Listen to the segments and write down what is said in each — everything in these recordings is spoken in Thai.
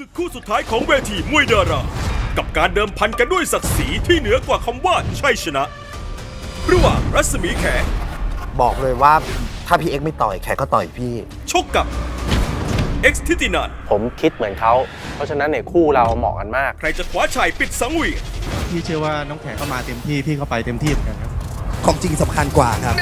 ศึกคู่สุดท้ายของเวทีมวยดารา กับการเดิมพันกันด้วยศักดิ์ศรีที่เหนือกว่าคำว่าชัยชนะ ระหว่างรัศมีแขบอกเลยว่าถ้าพี่เอ็กซ์ไม่ต่อยแขกก็ต่อยพี่ ชกกับ เอ็กซ์ทิตินันผมคิดเหมือนเขา เพราะฉะนั้นเนี่ยคู่เราเหมาะกันมาก ใครจะคว้าชัยปิดสังเวียนพี่เชื่อว่าน้องแขกเข้ามาเต็มที่ พี่เข้าไปเต็มที่เหมือนกันครับ ของจริงสำคัญกว่าครับ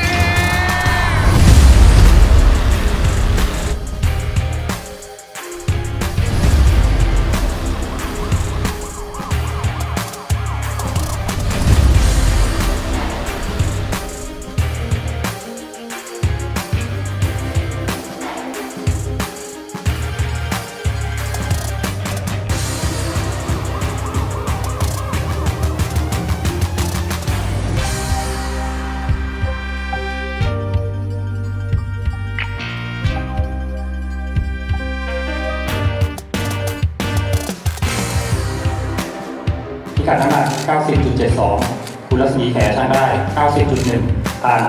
90.72 คุณรัศมีแขช่างได้ 90.1ผ่าน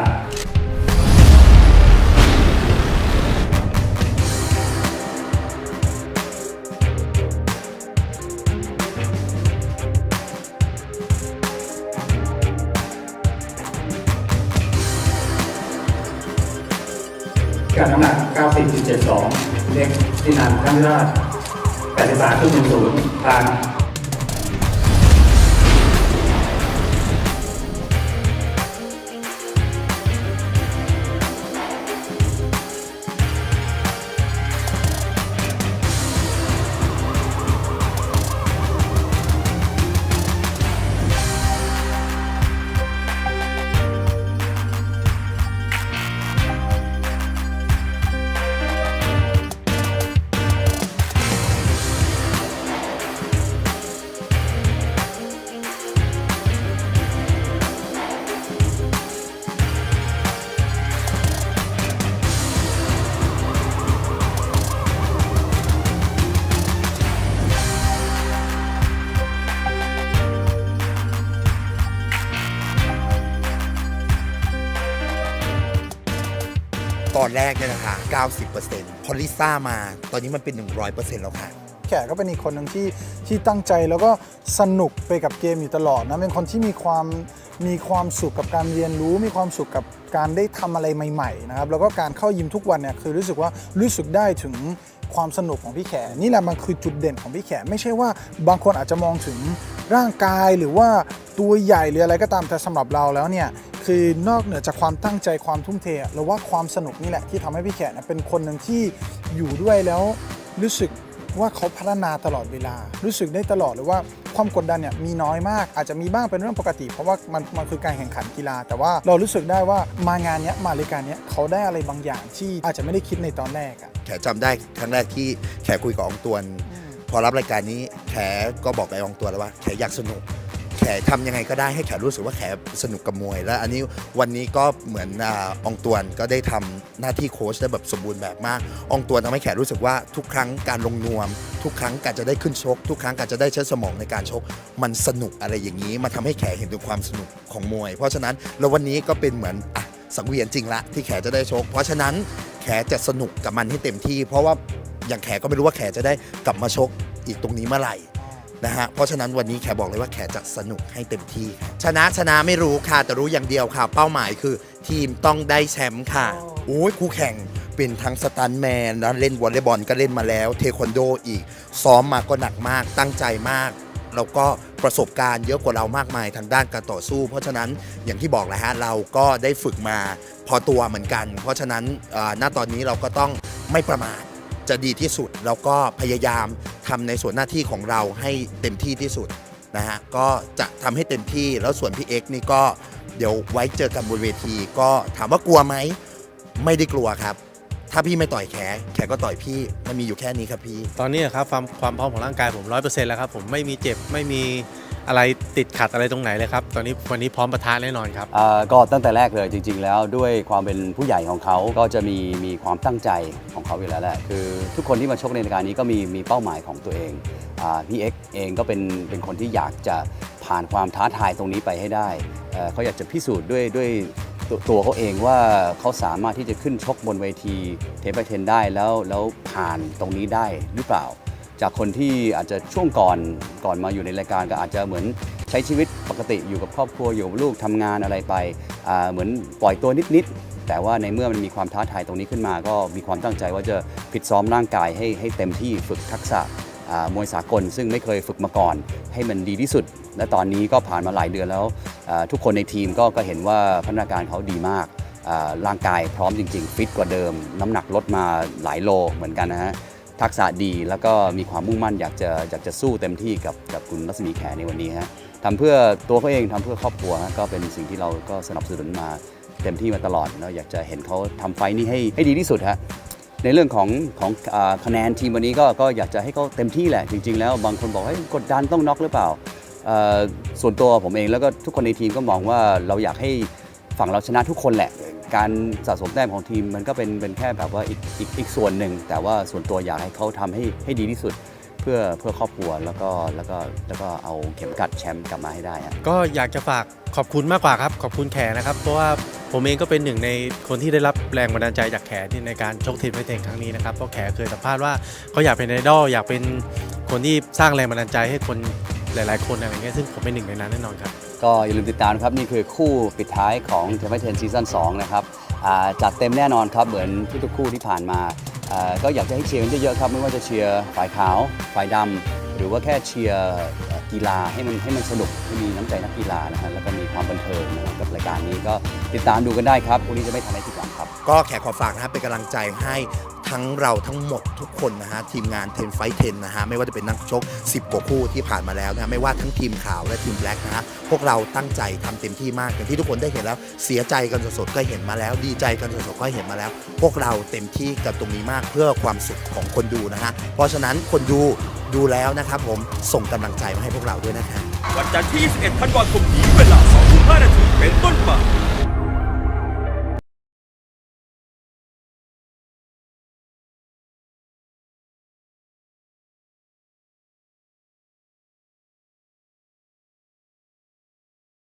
กัดน้ำหนัก 90.72 เล็กที่นันท่านราช83.10ผ่าน อนแรกเนี่ยนะคะ 90%พอลิซ่ามา ตอนนี้มันเป็น 100%แล้วค่ะ แขกก็เป็นอีกคนหนึ่งที่ที่ตั้งใจแล้วก็สนุกไปกับเกมอยู่ตลอดนะเป็นคนที่มีความมีความสุขกับการเรียนรู้ มีความสุขกับการได้ทำอะไรใหม่ๆนะครับแล้วก็การเข้ายิมทุกวันเนี่ยคือรู้สึกว่ารู้สึกได้ถึงความสนุกของพี่แขนี่แหละมันคือจุดเด่นของพี่แขไม่ใช่ว่าบางคนอาจจะมองถึง ร่างกายหรือว่าตัวใหญ่หรืออะไรก็ตามแต่สำหรับเราแล้วเนี่ยคือนอกเหนือจากความตั้งใจความทุ่มเทอะเราว่าความสนุกนี่แหละที่ทำให้พี่แขเนี่ยเป็นคนหนึ่งที่อยู่ด้วยแล้วรู้สึกว่าเขาพัฒนาตลอดเวลา รู้สึกได้ตลอดเลยว่าความกดดันเนี่ยมีน้อยมาก อาจจะมีบ้างเป็นเรื่องปกติ เพราะว่ามันมันคือการแข่งขันกีฬา แต่ว่าเรารู้สึกได้ว่ามางานเนี้ยมารายการเนี้ยเขาได้อะไรบางอย่างที่อาจจะไม่ได้คิดในตอนแรกอะแขจำได้ครั้งแรกที่แขคุยกับอองตวนพ อรับรายการนี้แขก็บอกไอ้องตัวแล้วว่าแขอยากสนุก แขทำยังไงก็ได้ให้แขรู้สึกว่าแขสนุกกับมวย แล้วอันนี้วันนี้ก็เหมือนอาองตวนก็ได้ทำหน้าที่โค้ชได้แบบสมบูรณ์แบบมากอองตวนทำให้แขรู้สึกว่าทุกครั้งการลงนวม ทุกครั้งการจะได้ขึ้นชก ทุกครั้งการจะได้ใช้สมองในการชก มันสนุกอะไรอย่างนี้มาทำให้แขเห็นถึงความสนุกของมวย เพราะฉะนั้นแล้ววันนี้ก็เป็นเหมือนอะสังเวียนจริงละที่แขจะได้ชก เพราะฉะนั้นแขจะสนุกกับมันให้เต็มที่ เพราะว่าอย่างแขก็ไม่รู้ว่าแขจะได้กลับมาชก อีกตรงนี้เมื่อไหร่นะฮะเพราะฉะนั้นวันนี้แขบอกเลยว่าแขจะสนุกให้เต็มที่ค่ะชนะชนะไม่รู้ค่ะ แต่รู้อย่างเดียวค่ะ เป้าหมายคือทีมต้องได้แชมป์ค่ะ โอ้ยคู่แข่งเป็นทั้งสตันแมนแล้วเล่นวอลเลย์บอลก็เล่นมาแล้ว เทควันโดอีก ซ้อมมาก็หนักมากตั้งใจมาก แล้วก็ประสบการณ์เยอะกว่าเรามากมายทางด้านการต่อสู้ เพราะฉะนั้นอย่างที่บอกแหละฮะเราก็ได้ฝึกมาพอตัวเหมือนกัน เพราะฉะนั้นเอ่อณตอนนี้เราก็ต้องไม่ประมาทจะดีที่สุดแล้วก็พยายาม ทำในส่วนหน้าที่ของเราให้เต็มที่ที่สุดนะฮะก็จะทำให้เต็มที่แล้วส่วนพี่เอ็กนี่ก็เดี๋ยวไว้เจอกันบนเวที ก็ถามว่ากลัวไหมไม่ได้กลัวครับ ถ้าพี่ไม่ต่อยแขแขก็ต่อยพี่มันมีอยู่แค่นี้ครับพี่ ตอนนี้ครับความความพร้อมของร่างกายผมร้อยเปอร์เซ็นต์แล้วครับผมไม่มีเจ็บไม่มี อะไรติดขัดอะไรตรงไหนเลยครับ ตอนนี้วันนี้พร้อมประทะแน่นอนครับ อ่าก็ตั้งแต่แรกเลยจริง ๆ แล้วด้วยความเป็นผู้ใหญ่ของเขาก็จะมีมีความตั้งใจของเขาอยู่แล้วแหละคือทุกคนที่มาชกในรายการนี้ก็มีมีเป้าหมายของตัวเองอาพี่เอ็กซ์เองก็เป็นเป็นคนที่อยากจะผ่านความท้าทายตรงนี้ไปให้ได้เอ่อเขาอยากจะพิสูจน์ด้วยด้วยตัวตัวเขาเองว่าเขาสามารถที่จะขึ้นชกบนเวทีเทปเทนได้แล้วแล้วผ่านตรงนี้ได้หรือเปล่า จากคนที่อาจจะช่วงก่อนก่อนมาอยู่ในรายการก็อาจจะเหมือนใช้ชีวิตปกติอยู่กับครอบครัวอยู่กับลูกทำงานอะไรไปเหมือนปล่อยตัวนิดๆแต่ว่าในเมื่อมันมีความท้าทายตรงนี้ขึ้นมา ก็มีความตั้งใจว่าจะฟิตซ้อมร่างกายให้ให้เต็มที่ฝึกทักษะมวยสากล ซึ่งไม่เคยฝึกมาก่อน ให้มันดีที่สุด และตอนนี้ก็ผ่านมาหลายเดือนแล้ว ทุกคนในทีมก็ก็เห็นว่าพัฒนาการเขาดีมากร่างกายพร้อมจริง ๆ ฟิตกว่าเดิม น้ำหนักลดมาหลายโลเหมือนกันนะฮะ ทักษะดีแล้วก็มีความมุ่งมั่นอยากจะอยากจะสู้เต็มที่กับกับคุณรัศมีแขในวันนี้ฮะทำเพื่อตัวเขาเองทำเพื่อครอบครัวฮะก็เป็นสิ่งที่เราก็สนับสนุนมาเต็มที่มาตลอดเนาะอยากจะเห็นเขาทำไฟนี้ให้ให้ดีที่สุดฮะในเรื่องของของอาคะแนนทีมวันนี้ก็ก็อยากจะให้เขาเต็มที่แหละ จริง ๆ แล้วบางคนบอกให้ยกดดันต้องน็อกหรือเปล่าส่วนตัวผมเองแล้วก็ทุกคนในทีมก็มองว่าเราอยากให้ฝั่งเราชนะทุกคนแหละ การสะสมแต้มของทีมมันก็เป็นเป็นแค่แบบว่าอีกอีกอีกส่วนหนึ่ง แต่ว่าส่วนตัวอยากให้เขาทำให้ให้ดีที่สุด เพื่อเพื่อครอบครัวแล้วก็แล้วก็แล้วก็เอาเข็มกัดแชมป์กลับมาให้ได้ฮะ ก็อยากจะฝากขอบคุณมากกว่าครับ ขอบคุณแขนะครับ เพราะว่าผมเองก็เป็นหนึ่งในคนที่ได้รับแรงบันดาลใจจากแขที่ในการชกทีมไฟเทงครั้งนี้นะครับเพราะแขเคยสัมภาษณ์ว่าเขาอยากเป็นไอดอลอยากเป็นคนที่สร้างแรงบันดาลใจให้คน หลาย ๆ คนอะไรเงี้ยซึ่งผมเป็นหนึ่งในนั้นแน่นอนครับ ก็อย่าลืมติดตามนะครับ นี่คือคู่ปิดท้ายของเทมเ t นซีซั่น2นะครับอ่าจัดเต็มแน่นอนครับ เหมือนทุกๆคู่ที่ผ่านมาอ่าก็อยากจะให้เชียร์กันเยอะๆครับ ไม่ว่าจะเชียร์ฝ่ายขาว ฝ่ายดำหรือว่าแค่เชียร์เอ่อกีฬาให้มันให้มันสนุกให้มีน้ำใจนักกีฬานะฮะแล้วก็มีความบันเทิงนะครับกับรายการนี้ก็ติดตามดูกันได้ครับวันนี้จะไม่ทำให้ผิดหวังครับ ก็แขกขอฝากนะครับเป็นกำลังใจให้ ทั้งเราทั้งหมดทุกคนนะฮะทีมงานเทนไฟเทนนะฮะไม่ว่าจะเป็นนักชก 10กว่าคู่ที่ผ่านมาแล้วนะฮะไม่ว่าทั้งทีมขาวและทีมแบล็กนะฮะพวกเราตั้งใจทำเต็มที่มากอย่างที่ทุกคนได้เห็นแล้วเสียใจกันสดๆก็เห็นมาแล้ว ดีใจกันสดๆก็เห็นมาแล้ว พวกเราเต็มที่กับตรงนี้มากเพื่อความสุขของคนดูนะฮะเพราะฉะนั้นคนดูดูแล้วนะครับผมส่งกำลังใจมาให้พวกเราด้วยนะครับวันจันทร์ที่ 21ธันวาคมนี้เวลา2 5นาทีเป็นต้นไป